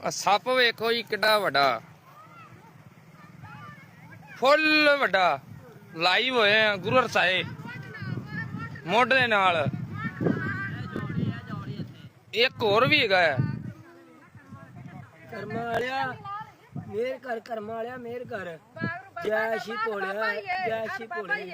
ਆ ਸੱਪ ਵੇਖੋ ਜੀ ਕਿੱਡਾ ਵੱਡਾ। ਫੁੱਲ ਵੱਡਾ। ਲਾਈਵ ਹੋਏ ਆ ਗੁਰੂ ਰਸਾਏ ਮੁੱਢ ਦੇ ਨਾਲ। ਇੱਕ ਹੋਰ ਵੀ ਹੈਗਾ ਹੈ। ਕਰਮਾਂ ਵਾਲਿਆ ਮੇਰ ਕਰ ਕਰਮਾਂ ਵਾਲਿਆ ਮੇਰ ਕਰ ਜੈ ਸ਼੍ਰੀ ਭੋਲਿਆ ਜੈ ਸ਼੍ਰੀ ਭੋਲੇ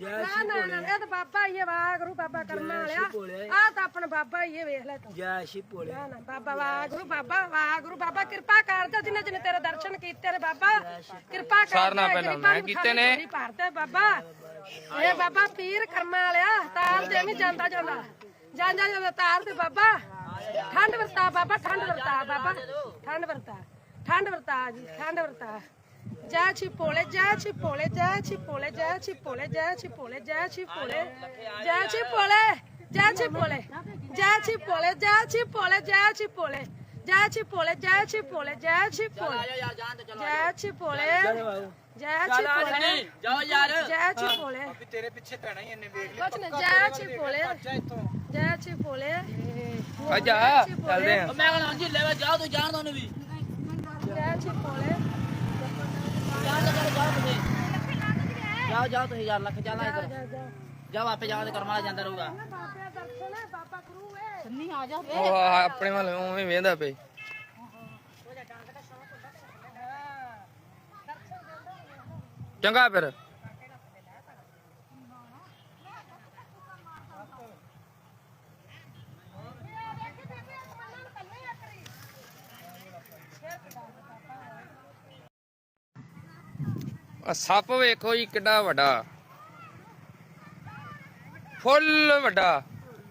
ਇਹ ਤਾਂ ਬਾਬਾ ਹੀ ਹੈ ਵਾਹਿਗੁਰੂ ਬਾਬਾ ਕਰਮਾਂ ਜੈ ਸ਼੍ਰੀ ਵਾਲਿਆ ਭੋਲੇ ਆ ਤਾਂ ਆਪਣਾ ਬਾਬਾ ਹੀ ਹੈ ਵੇਖ ਲੈ ਤੂੰ। ਜੈ ਸ਼੍ਰੀ ਭੋਲੇ ਨਾ ਨਾ ਬਾਬਾ ਵਾਹਿਗੁਰੂ ਬਾਬਾ ਵਾਹਿਗੁਰੂ ਬਾਬਾ ਕਿਰਪਾ ਕਰ ਦੇ ਜਿਨੇ ਜਿਨੇ ਤੇਰੇ ਦਰਸ਼ਨ ਕੀਤੇ ਨੇ ਬਾਬਾ। ਕਿਰਪਾ ਕਰ ਪਹਿਲਾਂ ਮੈਂ ਨੂੰ ਕੀਤੇ ਨੇ। ਬਾਬਾ। ਇਹ ਬਾਬਾ ਪੀਰ ਕਰਮਾਂ ਵਾਲਿਆ ਦੇ ਵੀ ਜਾਂਦਾ ਜਾਂਦਾ। ਜਾਂਦਾ ਜਾਂਦਾ ਤਾਰ ਦੇ ਬਾਬਾ। ਠੰਡ ਵਰਤਾ ਬਾਬਾ ਠੰਡ ਵਰਤਾ ਬਾਬਾ। ਠੰਡ ਵਰਤਾ ਠੰਡ ਵਰਤਾ ਜੀ ਠੰਡ ਵਰਤਾ। ਜੈ ਭੋਲੇ ਜੈ ਭੋਲੇ ਜੈ ਭੋਲੇ ਜੈ ਭੋਲੇ ਜੈ ਭੋਲੇ ਜੈ ਭੋਲੇ ਜੈ ਭੋਲੇ ਜੈ ਭੋਲੇ ਜੈ ਭੋਲੇ ਜੈ ਭੋਲੇ ਜੈ ਜੈ ਭੋਲੇ ਜੈ ਜੈ ਭੋਲੇ ਜੈ ਜੈ ਭੋਲੇ ਜਾਓ ਯਾਰ ਜੈ ਛੀ ਭੋਲੇ ਤੇਰੇ ਪਿੱਛੇ ਪੈਣਾ ਹੀ ਇਹਨੇ ਵੇਖ ਕੁਛ ਨਹੀਂ ਜੈ ਇੱਥੋਂ ਜੈ ਆ ਜਾ ਚੱਲਦੇ ਆ ਮੈਂ ਕਹਿੰਦਾ ਹਾਂਜੀ ਲੈ ਜਾਓ ਤੂੰ ਜਾਣ ਦੋ ਨੂੰ ਵੀ ਜੈ ਭੋਲੇ ਜਾਓ ਜਾਓ ਤੁਸੀਂ ਯਾਰ ਲੱਖ, ਜਾਣਾ ਇੱਧਰ। ਜਾਓ, ਆਪੇ ਜਾਓ ਤੇ ਕਰਮ ਵਾਲਾ ਜਾਂਦਾ ਰਹੂਗਾ। ਬਾਬੇ ਆ ਜਾ ਉਹ ਆਪਣੇ ਵੱਲ ਉਵੇਂ ਵੇਂਦਾ ਪਈ ਚੰਗਾ ਫਿਰ। ਆ ਸੱਪ ਵੇਖੋ ਜੀ ਕਿੱਡਾ ਵੱਡਾ। ਫੁੱਲ ਵੱਡਾ।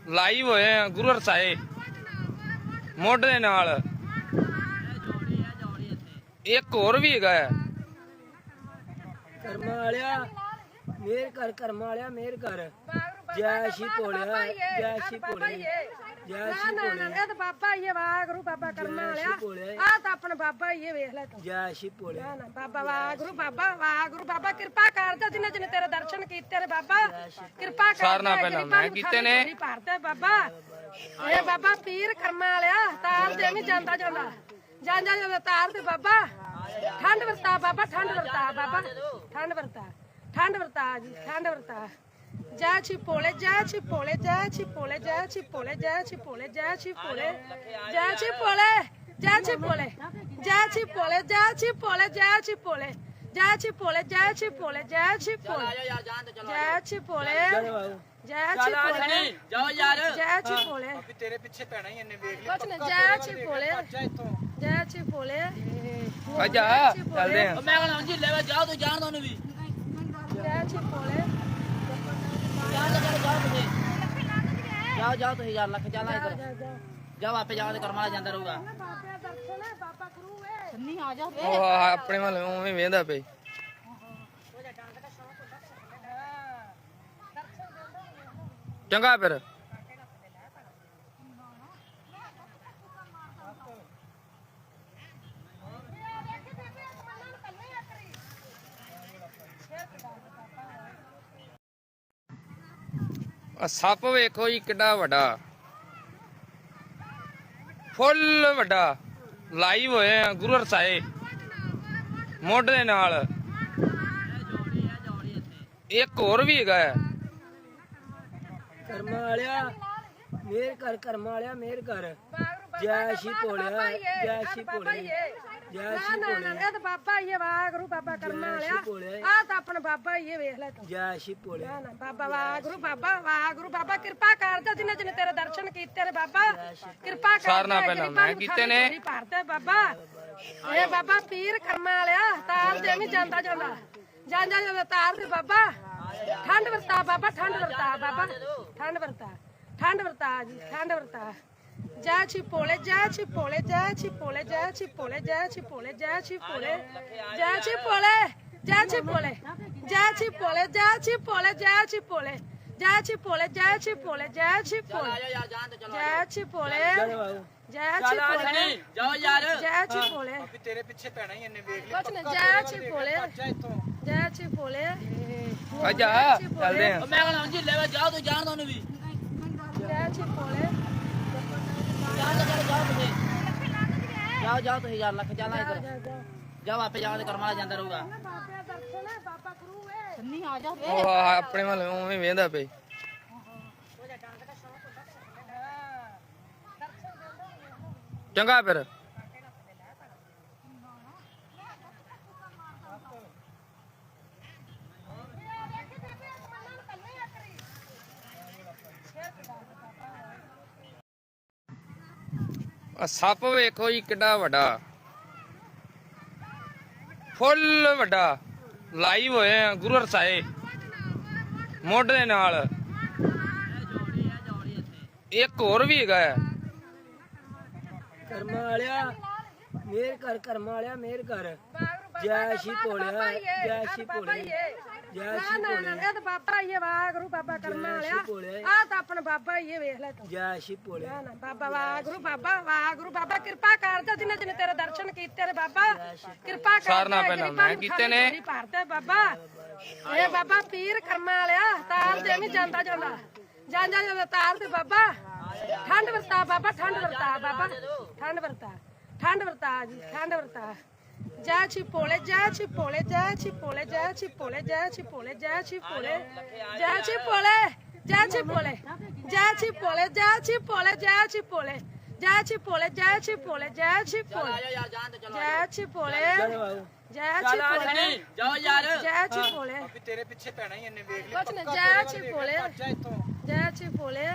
ਲਾਈਵ ਹੋਏ ਆ ਗੁਰੂ ਰਸਾਏ ਮੁੱਢ ਦੇ ਨਾਲ। ਇੱਕ ਹੋਰ ਵੀ ਹੈਗਾ ਹੈ। ਕਰਮਾਂ ਵਾਲਿਆ ਮੇਰ ਕਰ ਕਰਮਾਂ ਵਾਲਿਆ ਮੇਰ ਕਰ। ਜੈ ਸ਼੍ਰੀ ਭੋਲਿਆ ਜੈ ਸ਼੍ਰੀ ਭੋਲੇ ਜੈ। ਨਾ ਸ਼੍ਰੀ ਨਾ ਨਾ ਭੋਲੇ। ਇਹ ਤਾਂ ਬਾਬਾ ਹੀ ਹੈ ਵਾਹਿਗੁਰੂ ਬਾਬਾ ਕਰਮਾਂ ਜੈ ਸ਼੍ਰੀ ਵਾਲਿਆ। ਭੋਲੇ। ਆ ਤਾਂ ਆਪਣਾ ਬਾਬਾ ਹੀ ਹੈ ਵੇਖ ਲੈ ਤੂੰ। ਜੈ ਸ਼੍ਰੀ ਭੋਲੇ। ਨਾ ਨਾ ਬਾਬਾ ਕਿਰਪਾ ਕਰ ਦੇ ਜਿਨੇ ਜਿਨੇ ਤੇਰੇ ਦਰਸ਼ਨ ਕੀਤੇ ਨੇ ਬਾਬਾ। ਕਿਰਪਾ ਕਰ ਪਹਿਲਾਂ ਮੈਂ ਕੀਤੇ ਨੇ। ਬਾਬਾ। ਇਹ ਬਾਬਾ ਪੀਰ ਕਰਮਾਂ ਵਾਲਿਆ ਤਾਰ ਦੇ ਵੀ ਜਾਂਦਾ ਜਾਂਦਾ। ਜਾਂਦਾ ਜਾਂਦਾ ਤਾਰ ਦੇ ਬਾਬਾ। ਠੰਡ ਵਰਤਾ ਬਾਬਾ ਠੰਡ ਵਰਤਾ ਬਾਬਾ। ਠੰਡ ਵਰਤਾ ਠੰਡ ਵਰਤਾ ਜੀ ਠੰਡ ਵਰਤਾ। ਜੈ ਛੀ ਭੋਲੇ ਜੈ ਛੀ ਭੋਲੇ ਜੈ ਛੀ ਭੋਲੇ ਜੈ ਛੀ ਭੋਲੇ ਜੈ ਛੀ ਭੋਲੇ ਜੈ ਛੀ ਭੋਲੇ ਜੈ ਛੀ ਭੋਲੇ ਜੈ ਛੀ ਭੋਲੇ ਜੈ ਛੀ ਭੋਲੇ ਜੈ ਛੀ ਭੋਲੇ ਜੈ ਛੀ ਭੋਲੇ ਜੈ ਛੀ ਭੋਲੇ ਜੈ ਛੀ ਭੋਲੇ ਜੈ ਛੀ ਭੋਲੇ ਯਾਰ ਜਾਣ ਤੇ ਚਲੋ ਜੈ ਛੀ ਭੋਲੇ ਜੈ ਛੀ ਭੋਲੇ ਜਾਓ ਯਾਰ ਜੈ ਛੀ ਭੋਲੇ ਤੇਰੇ ਪਿੱਛੇ ਪੈਣਾ ਹੀ ਇਹਨੇ ਵੇਖ ਕੁਛ ਨਹੀਂ ਜੈ ਛੀ ਭੋਲੇ ਇੱਥੋਂ ਜੈ ਛੀ ਭੋਲੇ ਆ ਜਾ ਚੱਲਦੇ ਆ ਮੈਂ ਕਹਿੰਦਾ ਹਾਂਜੀ ਲੈ ਜਾਓ ਤੂੰ ਜਾਣ ਦੋ ਨੂੰ ਵੀ ਜੈ ਛੀ ਭੋਲੇ ਜਾਓ ਜਾਓ ਤੁਸੀਂ ਯਾਰ ਲੱਖ ਜਾਣਾ ਇੱਧਰ ਜਾ ਜਾ ਜਾਓ ਆਪੇ ਜਾਓ ਤੇ ਕਰਮ ਵਾਲਾ ਜਾਂਦਾ ਰਹੂਗਾ। ਨਹੀਂ ਆ ਜਾ। ਉਹ ਆਪਣੇ ਵੱਲ ਉਵੇਂ ਵੇਂਦਾ ਪਈ ਚੰਗਾ ਫਿਰ। ਆ ਸੱਪ ਵੇਖੋ ਜੀ ਕਿੱਡਾ ਵੱਡਾ। ਫੁੱਲ ਵੱਡਾ। ਲਾਈਵ ਹੋਏ ਆ ਗੁਰੂ ਰਸਾਏ ਮੁੱਢ ਦੇ ਨਾਲ। ਇੱਕ ਹੋਰ ਵੀ ਹੈਗਾ ਹੈ। ਕਰਮਾਂ ਵਾਲਿਆ, ਮੇਰ ਕਰ, ਕਰਮਾਂ ਵਾਲਿਆ, ਮੇਰ ਕਰ। ਜੈ ਸ਼੍ਰੀ ਭੋਲਿਆ ਜੈ ਸ਼੍ਰੀ ਭੋਲੇ ਜੈ ਨਾ ਸ਼੍ਰੀ ਨਾ ਨਾ ਭੋਲੇ ਇਹ ਤਾਂ ਬਾਬਾ ਹੀ ਹੈ ਵਾਹਿਗੁਰੂ ਬਾਬਾ ਕਰਮਾਂ ਵਾਲਿਆ। ਆ ਤਾਂ ਆਪਣਾ ਬਾਬਾ ਹੀ ਹੈ ਵੇਖ ਲੈ ਤੂੰ। ਜੈ ਸ਼੍ਰੀ ਭੋਲੇ ਨਾ ਨਾ ਬਾਬਾ ਵਾਹਿਗੁਰੂ ਬਾਬਾ ਵਾਹਿਗੁਰੂ ਬਾਬਾ ਕਿਰਪਾ ਕਰ ਦੇ ਜਿਨੇ ਜਿਨੇ ਤੇਰੇ ਦਰਸ਼ਨ ਕੀਤੇ ਨੇ ਬਾਬਾ। ਕਿਰਪਾ ਕਰ ਦੇ, ਪਹਿਲਾਂ ਮੈਂ ਕੀਤੇ ਨੇ। ਖਾਲੀ ਭਰ ਦੇ ਬਾਬਾ। ਇਹ ਬਾਬਾ ਪੀਰ ਕਰਮਾਂ ਵਾਲਿਆ ਤਾਰ ਦੇ ਵੀ ਜਾਂਦਾ ਜਾਂਦਾ। ਜਾਂਦਾ ਜਾਂਦਾ ਤਾਰ ਦੇ ਬਾਬਾ। ਠੰਡ ਵਰਤਾ ਬਾਬਾ ਠੰਡ ਵਰਤਾ ਬਾਬਾ। ਠੰਡ ਵਰਤਾ ਠੰਡ ਵਰਤਾ ਜੀ ਠੰਡ ਵਰਤਾ। ਜੈ ਭੋਲੇ ਜੈ ਭੋਲੇ ਜੈ ਭੋਲੇ ਜੈ ਭੋਲੇ ਜੈ ਭੋਲੇ ਜੈ ਭੋਲੇ ਜੈ ਭੋਲੇ ਜੈ ਭੋਲੇ ਜੈ ਭੋਲੇ ਜੈ ਭੋਲੇ ਜੈ ਭੋਲੇ ਜੈ ਭੋਲੇ ਜੈ ਭੋਲੇ ਜੈ ਚਲੋ ਜੈ ਭੋਲੇ ਜੈ ਭੋਲੇ ਜਾਓ ਯਾਰ ਜੈ ਭੋਲੇ ਤੇਰੇ ਪਿੱਛੇ ਪੈਣਾ ਹੀ ਇਹਨੇ ਵੇਖ ਕੁਛ ਨਹੀਂ ਜੈ ਇੱਥੋਂ ਜੈ ਭੋਲੇ ਆ ਜਾ ਚੱਲਦੇ ਆ ਮੈਂ ਕਹਿੰਦਾ ਹਾਂਜੀ ਲੈ ਜਾਓ ਤੂੰ ਜਾਣ ਦੋ ਨੂੰ ਵੀ ਜੈ ਭੋਲੇ ਜਾਓ ਜਾਓ ਜਾਓ ਤੁਸੀਂ ਜਾਓ ਜਾਓ ਤੁਸੀਂ ਯਾਰ ਲੱਖ ਚੱਲ ਇੱਧਰ। ਜਾ ਜਾ ਜਾਓ ਆਪੇ ਜਾਓ ਕਰਮ ਵਾਲਾ ਜਾਂਦਾ ਰਹੂਗਾ। ਬਾਬੇ ਦਰਸ਼ਨ ਹੈ ਬਾਬਾ ਗੁਰੂ ਹੈ ਸੰਨੀ ਆ ਜਾ। ਉਹ ਆ- ਆਪਣੇ ਵੱਲ ਉਵੇਂ ਵੇਂਦਾ ਪਈ ਚੰਗਾ ਫਿਰ। ਆ ਸੱਪ ਵੇਖੋ ਜੀ ਕਿੱਡਾ ਵੱਡਾ। ਫੁੱਲ ਵੱਡਾ। ਲਾਈਵ ਹੋਏ ਆ ਗੁਰੂ ਹਰਸਾਏ ਮੁੱਢ ਦੇ ਨਾਲ। ਇੱਕ ਹੋਰ ਵੀ ਹੈਗਾ ਹੈ। ਕਰਮਾਂ ਵਾਲਿਆ ਮੇਰ ਕਰ ਕਰਮਾਂ ਵਾਲਿਆ ਮੇਰ ਕਰ। ਜੈ ਸ਼ੀ ਭੋਲਿਆ ਜੈ ਸ਼ੀ ਭੋਲੇ ਜੈ ਨਾ ਨਾ ਨਾ ਭੋਲੇ ਇਹ ਤਾਂ ਬਾਬਾ ਹੀ ਹੈ ਵਾਹਿਗੁਰੂ ਬਾਬਾ ਕਰਮਾ ਵਾਲਿਆ। ਭੋਲੇ ਆ ਤਾਂ ਆਪਣਾ ਬਾਬਾ ਹੀ ਹੈ ਵੇਖ ਲੈ ਤੂੰ। ਜੈ ਸ਼ੀ ਭੋਲੇ ਨਾ ਨਾ ਬਾਬਾ ਵਾਹਿਗੁਰੂ ਬਾਬਾ ਵਾਹਿਗੁਰੂ ਬਾਬਾ ਕਿਰਪਾ ਕਰ ਜਾ ਜਿਨੇ ਜਿਨੇ ਤੇਰੇ ਦਰਸ਼ਨ ਕੀਤੇ ਨੇ ਬਾਬਾ। ਕਿਰਪਾ ਕਰ ਸਾਰਨਾ ਜਾ, ਪਹਿਲਾਂ ਗਰੀਬਾਂ ਮੈਂ ਨੂੰ ਕੀਤੇ ਨੇ। ਖਾਲੀ ਭਰਦੇ ਬਾਬਾ। ਇਹ ਬਾਬਾ ਪੀਰ ਕਰਮਾ ਵਾਲਿਆ ਤਾਰ ਤੇ ਨਹੀਂ ਜਾਂਦਾ ਜਾਂਦਾ। ਜਾਂਦਾ ਜਾਂਦਾ ਤਾਰ ਤੇ ਬਾਬਾ। ਠੰਡ ਵਰਤਾ ਬਾਬਾ ਠੰਡ ਵਰਤਾ ਬਾਬਾ। ਠੰਡ ਵਰਤਾ ਠੰਡ ਵਰਤਾ ਜੀ ਠੰਡ ਵਰਤਾ। ਜੈ ਭੋਲੇ ਜੈ ਭੋਲੇ ਜੈ ਭੋਲੇ ਜੈ ਭੋਲੇ ਜੈ ਭੋਲੇ ਜੈ ਭੋਲੇ ਜੈ ਭੋਲੇ ਜੈ ਭੋਲੇ ਜੈ ਭੋਲੇ ਜੈ ਭੋਲੇ ਜੈ ਭੋਲੇ ਜੈ ਭੋਲੇ ਜੈ ਭੋਲੇ ਜੈ ਚਲੋ ਜੈ ਚਲੋ ਜੈ ਭੋਲੇ ਜਾਓ ਯਾਰ ਜੈ ਭੋਲੇ ਤੇਰੇ ਪਿੱਛੇ ਪੈਣਾ ਹੀ ਇਹਨੇ ਵੇਖ ਕੁਛ ਨਾ ਜੈ ਭੋਲੇ ਜਾ ਜੈ ਭੋਲੇ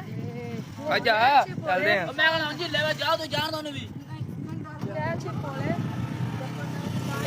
ਆ ਜਾ ਚੱਲਦੇ ਆ ਮੈਂ ਕਹਿੰਦਾ ਜੀ ਲੈ ਜਾਓ ਤੂੰ ਜਾਣ ਦੋ ਉਹਨੂੰ ਵੀ ਜੈ ਛੀ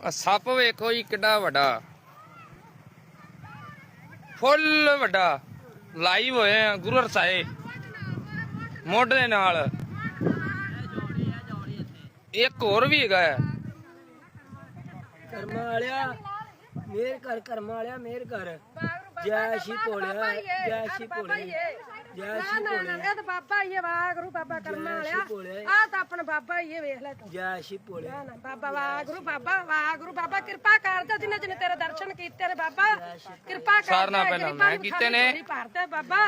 ਆ ਸੱਪ ਵੇਖੋ ਜੀ ਕਿੱਡਾ ਵੱਡਾ। ਫੁੱਲ ਵੱਡਾ। ਲਾਈਵ ਹੋਏ ਆ ਗੁਰੂ ਹਰਸਾਏ ਮੁੱਢ ਦੇ ਨਾਲ। ਇੱਕ ਹੋਰ ਵੀ ਹੈਗਾ ਹੈ। ਕਰਮਾਂ ਵਾਲਿਆ ਮੇਰ ਕਰ ਕਰਮਾਂ ਵਾਲਿਆ ਮੇਰ ਕਰ ਜੈ ਸ਼ੀ ਭੋਲਿਆ ਜੈ ਸ਼ੀ ਭੋਲੇ ਜੈ ਨਾ ਨਾ ਨਾ ਇਹ ਤਾਂ ਬਾਬਾ ਹੀ ਹੈ ਵਾਹਿਗੁਰੂ ਬਾਬਾ ਕਰਮਾ ਵਾਲਿਆ। ਭੋਲੇ ਆ ਤਾਂ ਆਪਣਾ ਬਾਬਾ ਹੀ ਹੈ ਵੇਖ ਲੈ ਤੂੰ। ਜੈ ਸ਼ੀ ਭੋਲੇ ਨਾ ਨਾ ਬਾਬਾ ਵਾਹਿਗੁਰੂ ਬਾਬਾ ਬਾਬਾ ਕਿਰਪਾ ਕਰ ਜਾ ਜਿਨੇ ਜਿਨੇ ਤੇਰੇ ਦਰਸ਼ਨ ਕੀਤੇ ਨੇ ਬਾਬਾ। ਕਿਰਪਾ ਕਰ ਸਾਰਨਾ ਜਾ, ਪਹਿਲਾਂ ਗਰੀਬਾਂ ਮੈਂ ਨੂੰ ਕੀਤੇ ਨੇ। ਖਾਲੀ ਭਰਦੇ ਬਾਬਾ।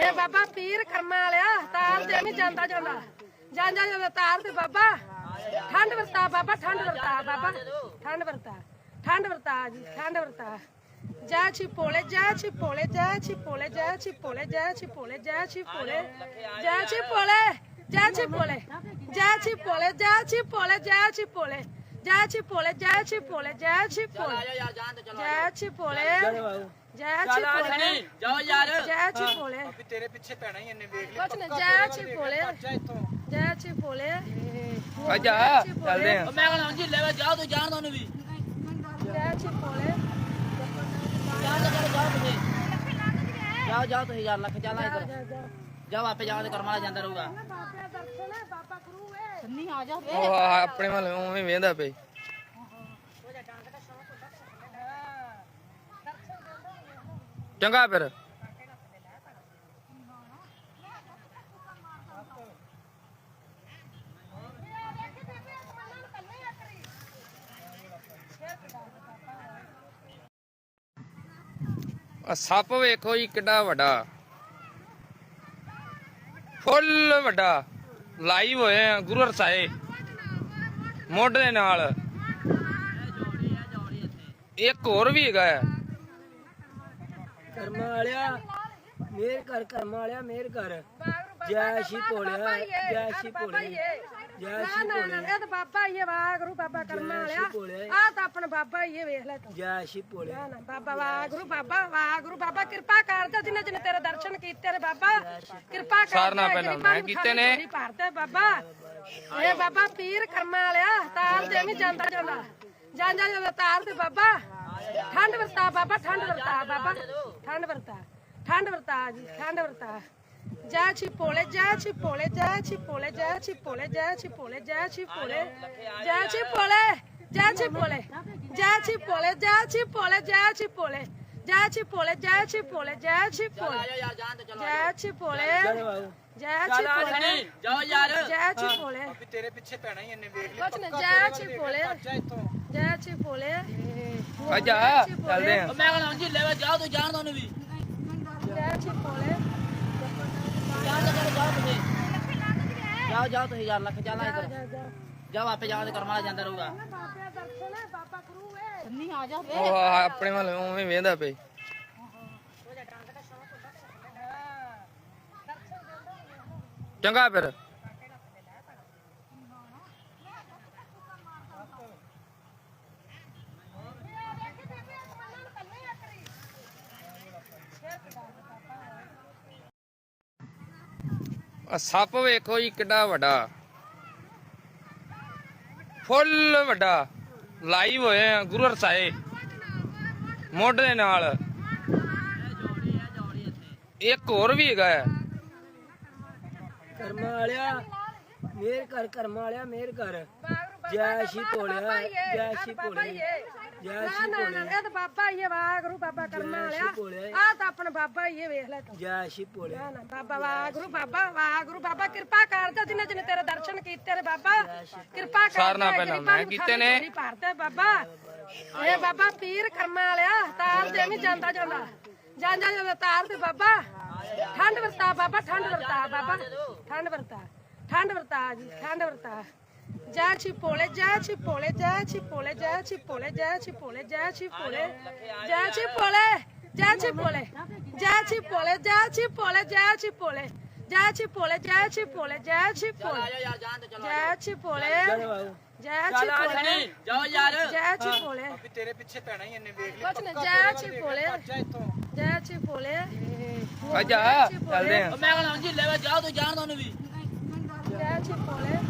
ਇਹ ਬਾਬਾ ਪੀਰ ਕਰਮਾ ਵਾਲਿਆ ਤਾਰ ਤੇ ਨਹੀਂ ਜਾਂਦਾ ਜਾਂਦਾ। ਜਾਂਦਾ ਜਾਂਦਾ ਤਾਰ ਤੇ ਬਾਬਾ। ਠੰਡ ਵਰਤਾ ਬਾਬਾ ਠੰਡ ਵਰਤਾ ਬਾਬਾ। ਠੰਡ ਵਰਤਾ ਠੰਡ ਵਰਤਾ ਜੀ ਠੰਡ ਵਰਤਾ। ਜੈ ਭੋਲੇ ਜੈ ਭੋਲੇ ਜੈ ਭੋਲੇ ਜੈ ਭੋਲੇ ਜੈ ਭੋਲੇ ਜੈ ਭੋਲੇ ਜੈ ਭੋਲੇ ਜੈ ਭੋਲੇ ਜੈ ਭੋਲੇ ਜੈ ਭੋਲੇ ਜੈ ਭੋਲੇ ਜੈ ਭੋਲੇ ਜੈ ਭੋਲੇ ਜੈ ਚਲੋ ਜੈ ਚਲੋ ਜੈ ਭੋਲੇ ਜਾਓ ਯਾਰ ਜੈ ਭੋਲੇ ਵੀ ਤੇਰੇ ਪਿੱਛੇ ਪੈਣਾ ਹੀ ਇਹਨੇ ਵੇਖ ਕੁਛ ਨਾ ਜੈ ਭੋਲੇ ਜਾ ਜੈ ਭੋਲੇ ਆ ਜਾ ਚੱਲਦੇ ਆ ਮੈਂ ਕਹਿੰਦਾ ਜੀ ਲੈ ਵੇ ਜਾਓ ਤੂੰ ਜਾਣ ਦੋ ਉਹਨੂੰ ਵੀ ਜੈ ਛੀ ਭੋਲੇ ਜਾਣ ਤੇ ਚਲੋ ਜਾਓ ਤੁਸੀਂ। ਜਾਓ ਜਾਓ ਤੁਸੀਂ ਯਾਰ ਲੱਖ ਚੱਲ ਇੱਧਰ। ਜਾ ਜਾ ਜਾਓ ਆਪੇ ਜਾਓ ਕਰਮ ਵਾਲਾ ਜਾਂਦਾ ਰਹੂਗਾ। ਬਾਬੇ ਦਰਸ਼ਨ ਹੈ ਬਾਬਾ ਗੁਰੂ ਹੈ। ਸੰਨੀ ਆ ਜਾ ਉਹ ਆ- ਆਪਣੇ ਵੱਲ ਉਵੇਂ ਵੇਂਦਾ ਪਈ ਚੰਗਾ ਫਿਰ। ਆ ਸੱਪ ਵੇਖੋ ਜੀ ਕਿੱਡਾ ਵੱਡਾ। ਫੁੱਲ ਵੱਡਾ। ਲਾਈਵ ਹੋਏ ਆ ਗੁਰੂ ਹਰਸਾਏ ਮੁੱਢ ਦੇ ਨਾਲ। ਇੱਕ ਹੋਰ ਵੀ ਹੈਗਾ ਹੈ। ਕਰਮਾਂ ਵਾਲਿਆ ਮੇਰ ਕਰ ਕਰਮਾਂ ਵਾਲਿਆ ਮੇਰ ਕਰ। ਜੈ ਸ਼ੀ ਭੋਲਿਆ ਜੈ ਸ਼ੀ ਭੋਲੇ ਜੈ ਨਾ ਸ਼ੀ ਨਾ ਨਾ ਭੋਲੇ ਇਹ ਤਾਂ ਬਾਬਾ ਹੀ ਹੈ ਬਾਬਾ ਕਰਮਾ ਵਾਲਿਆ। ਭੋਲੇ। ਆ ਤਾਂ ਆਪਣਾ ਬਾਬਾ ਹੀ ਹੈ ਵੇਖ ਲੈ ਤੂੰ। ਜੈ ਸ਼ੀ ਭੋਲੇ। ਨਾ ਨਾ ਬਾਬਾ ਕਿਰਪਾ ਕਰ ਜਾ ਜਿਨੇ ਜਿਨੇ ਤੇਰੇ ਦਰਸ਼ਨ ਕੀਤੇ ਨੇ ਬਾਬਾ। ਕਿਰਪਾ ਕਰ ਸਾਰਨਾ ਜਾ, ਪਹਿਲਾਂ ਗਰੀਬਾਂ ਮੈਂ ਨੂੰ ਕੀਤੇ ਨੇ। ਖਾਲੀ ਭਰਦੇ ਬਾਬਾ। ਇਹ ਬਾਬਾ ਪੀਰ ਕਰਮਾ ਵਾਲਿਆ ਤਾਰ ਤੇ ਨਹੀਂ ਜਾਂਦਾ ਜਾਂਦਾ। ਜਾਂਦਾ ਜਾਂਦਾ ਤਾਰ ਤੇ ਬਾਬਾ। ਠੰਡ ਵਰਤਾ ਬਾਬਾ ਠੰਡ ਵਰਤਾ ਬਾਬਾ। ਠੰਡ ਵਰਤਾ ਠੰਡ ਵਰਤਾ ਜੀ ਠੰਡ ਵਰਤਾ। ਜੈ ਛਿਪੋਲੇ ਜੈ ਛਿਪੋਲੇ ਜੈ ਛਿਪੋਲੇ ਜੈ ਛਿਪੋਲੇ ਜੈ ਛਿਪੋਲੇ ਜੈ ਛਿਪੋਲੇ ਜੈ ਛਿਪੋਲੇ ਜੈ ਛਿਪੋਲੇ ਜੈ ਛਿਪੋਲੇ ਜੈ ਛਿਪੋਲੇ ਜੈ ਛਿਪੋਲੇ ਜੈ ਛਿਪੋਲੇ ਜੈ ਛਿਪੋਲੇ ਜੈ ਚਲੋ ਜੈ ਬਾਬੂ ਜੈ ਛਿਪੋਲੇ ਜਾਓ ਯਾਰ ਜੈ ਛਿਪੋਲੇ ਵੀ ਤੇਰੇ ਪਿੱਛੇ ਪੈਣਾ ਹੀ ਇਹਨੇ ਵੇਖ ਲਿਆ ਕੁਛ ਨਹੀਂ ਜੈ ਛਿਪੋਲੇ ਜਾ ਇੱਥੋਂ ਜੈ ਛਿਪੋਲੇ ਅੱਜਾ ਚੱਲਦੇ ਆ ਮੈਂ ਕਹਿੰਦਾ ਜੀ ਲੈ ਜਾਓ ਤੂੰ ਜਾਣ ਦੋ ਉਹਨੂੰ ਵੀ ਜੈ ਛਿਪੋਲੇ ਜਾਣ ਤੇ ਚਲੋ ਜਾਓ ਤੁਸੀਂ ਜਾਓ ਜਾਓ ਤੁਸੀਂ ਯਾਰ ਲੱਖ ਚੱਲਾਂ ਇੱਧਰ ਜਾ ਜਾ ਜਾਓ ਆਪੇ ਜਾਣ ਤੇ ਕਰਮ ਵਾਲਾ ਜਾਂਦਾ ਰਹੂਗਾ। ਨਹੀਂ ਆ ਜਾ। ਉਹ ਆਪਣੇ ਵੱਲ ਉਵੇਂ ਵੇਂਦਾ ਪਈ ਚੰਗਾ ਫਿਰ। ਆ ਸੱਪ ਵੇਖੋ ਜੀ ਕਿੱਡਾ ਵੱਡਾ। ਫੁੱਲ ਵੱਡਾ। ਲਾਈਵ ਹੋਏ ਆ ਗੁਰੂ ਹਰਸਾਏ ਮੋਢ ਦੇ ਨਾਲ। ਇੱਕ ਹੋਰ ਵੀ ਹੈਗਾ ਹੈ। ਕਰਮਾਂ ਵਾਲਿਆ ਮੇਰ ਕਰ ਕਰਮਾਂ ਵਾਲਿਆ ਮੇਰ ਕਰ ਜੈ ਸ਼ੀ ਭੋਲਿਆ ਜੈ ਸ਼ੀ ਭੋਲੇ ਜੈ ਨਾ ਨਾ ਨਾ ਭੋਲੇ ਇਹ ਤਾਂ ਬਾਬਾ ਹੀ ਹੈ ਵਾਗਰੂ ਬਾਬਾ ਕਰਮਾ ਜੈ ਸ਼੍ਰੀ ਭੋਲੇ। ਵਾਲਿਆ ਆ ਤਾਂ ਆਪਣਾ ਬਾਬਾ ਹੀ ਹੈ ਵੇਖ ਲੈ ਤੂੰ। ਜੈ ਸ਼ੀ ਭੋਲੇ ਨਾ ਨਾ ਬਾਬਾ ਵਾਗਰੂ ਬਾਬਾ ਵਾਗਰੂ ਬਾਬਾ ਕਿਰਪਾ ਕਰਦਾ ਜਿੰਨੇ ਜਿੰਨੇ ਤੇਰੇ ਦਰਸ਼ਨ ਕੀਤੇ ਨੇ ਬਾਬਾ। ਕਿਰਪਾ ਕਰ ਸਾਰਨਾ ਪਹਿਲਾਂ ਮੈਂ ਕੀਤੇ ਨੇ। ਭਰਤੇ ਬਾਬਾ। ਇਹ ਬਾਬਾ ਪੀਰ ਕਰਮਾ ਵਾਲਿਆ ਤਾਰ ਤੇ ਨਹੀਂ ਜਾਂਦਾ ਜਾਂਦਾ। ਜਾਂਦਾ ਜਾਂਦਾ ਤਾਰ ਤੇ ਬਾਬਾ। ਠੰਡ ਵਰਤਾ ਬਾਬਾ ਠੰਡ ਵਰਤਾ ਬਾਬਾ। ਠੰਡ ਵਰਤਾ ਠੰਡ ਵਰਤਾ ਜੀ ਠੰਡ ਵਰਤਾ। ਜੈ ਛਿਪੋਲੇ ਜੈ ਛਿਪੋਲੇ ਜੈ ਛਿਪੋਲੇ ਜੈ ਛਿਪੋਲੇ ਜੈ ਛਿਪੋਲੇ ਜੈ ਛਿਪੋਲੇ ਜੈ ਛਿਪੋਲੇ ਜੈ ਛਿਪੋਲੇ ਜੈ ਛਿਪੋਲੇ ਜੈ ਛਿਪੋਲੇ ਜੈ ਛਿਪੋਲੇ ਜੈ ਛਿਪੋਲੇ ਜੈ ਛਿਪੋਲੇ ਜੈ ਚਲੋ ਜੈ ਬਾਬੂ ਜੈ ਛਿਪੋਲੇ ਜਾਓ ਯਾਰ ਜੈ ਛਿਪੋਲੇ ਵੀ ਤੇਰੇ ਪਿੱਛੇ ਪੈਣਾ ਹੀ ਇਹਨੇ ਵੇਖ ਕੁਛ ਜੈ ਛਿਪੋਲੇ ਜਾ ਇੱਥੋਂ ਜੈ ਚੱਲਦੇ ਆ ਮੈਂ ਜੀ ਲੈ ਤੂੰ ਜਾਣ ਵੀ ਜੈ ਛਿਪੋਲੇ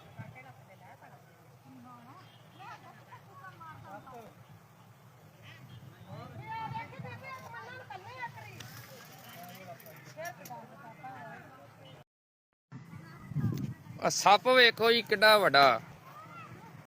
ਸੱਪ ਵੇਖੋ ਜੀ ਕਿੱਡਾ ਵੱਡਾ।